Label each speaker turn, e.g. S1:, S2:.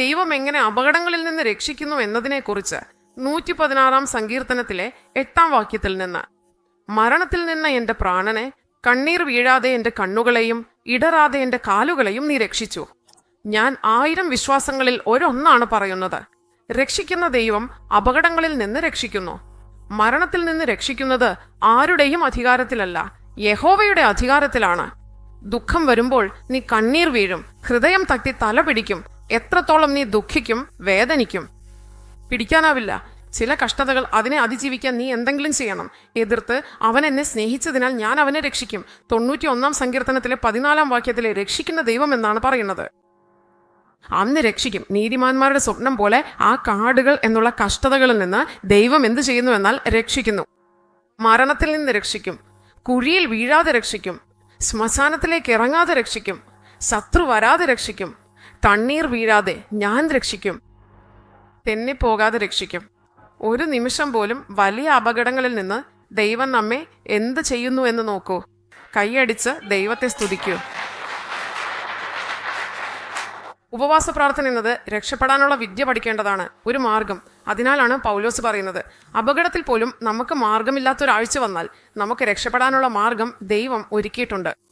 S1: ദൈവം എങ്ങനെ അപകടങ്ങളിൽ നിന്ന് രക്ഷിക്കുന്നു എന്നതിനെക്കുറിച്ച് നൂറ്റി പതിനാറാം സങ്കീർത്തനത്തിലെ എട്ടാം വാക്യത്തിൽ നിന്ന്. മരണത്തിൽ നിന്ന് എന്റെ പ്രാണനെ കണ്ണീർ വീഴാതെ എന്റെ കണ്ണുകളെയും ഇടറാതെ എന്റെ കാലുകളെയും നീ രക്ഷിച്ചു. ഞാൻ ആയിരം വിശ്വാസങ്ങളിൽ ഒരൊന്നാണ് പറയുന്നത്. രക്ഷിക്കുന്ന ദൈവം അപകടങ്ങളിൽ നിന്ന് രക്ഷിക്കുന്നു. മരണത്തിൽ നിന്ന് രക്ഷിക്കുന്നത് ആരുടെയും അധികാരത്തിലല്ല യഹോവയുടെ അധികാരത്തിലാണ്. ദുഃഖം വരുമ്പോൾ നീ കണ്ണീർ വീഴും ഹൃദയം തട്ടി തല പിടിക്കും എത്രത്തോളം നീ ദുഃഖിക്കും വേദനിക്കും? പിടിക്കാനാവില്ല. ചില കഷ്ടതകൾ അതിനെ അതിജീവിക്കാൻ നീ എന്തെങ്കിലും ചെയ്യണം. എതിർത്ത് അവൻ എന്നെ സ്നേഹിച്ചതിനാൽ ഞാൻ അവനെ രക്ഷിക്കും. തൊണ്ണൂറ്റി ഒന്നാം സങ്കീർത്തനത്തിലെ പതിനാലാം വാക്യത്തിലെ രക്ഷിക്കുന്ന ദൈവം എന്നാണ് പറയുന്നത്. അന്ന് രക്ഷിക്കും. നീതിമാന്മാരുടെ സ്വപ്നം പോലെ ആ കാടുകൾ എന്നുള്ള കഷ്ടതകളിൽ നിന്ന് ദൈവം എന്ത് ചെയ്യുന്നു എന്നാൽ രക്ഷിക്കുന്നു. മരണത്തിൽ നിന്ന് രക്ഷിക്കും. കുഴിയിൽ വീഴാതെ രക്ഷിക്കും. ശ്മശാനത്തിലേക്ക് ഇറങ്ങാതെ രക്ഷിക്കും. ശത്രു വരാതെ രക്ഷിക്കും. തണ്ണീർ വീഴാതെ ഞാൻ രക്ഷിക്കും. തെന്നിപ്പോകാതെ രക്ഷിക്കും. ഒരു നിമിഷം പോലും വലിയ അപകടങ്ങളിൽ നിന്ന് ദൈവം നമ്മെ എന്ത് ചെയ്യുന്നു എന്ന് നോക്കൂ. കൈയടിച്ച് ദൈവത്തെ സ്തുതിക്കൂ. ഉപവാസ പ്രാർത്ഥന എന്നത് രക്ഷപ്പെടാനുള്ള വിദ്യ പഠിക്കേണ്ടതാണ്. ഒരു മാർഗം. അതിനാലാണ് പൗലോസ് പറയുന്നത്. അപകടത്തിൽ പോലും നമുക്ക് മാർഗമില്ലാത്തൊരാഴ്ച വന്നാൽ നമുക്ക് രക്ഷപ്പെടാനുള്ള മാർഗം ദൈവം ഒരുക്കിയിട്ടുണ്ട്.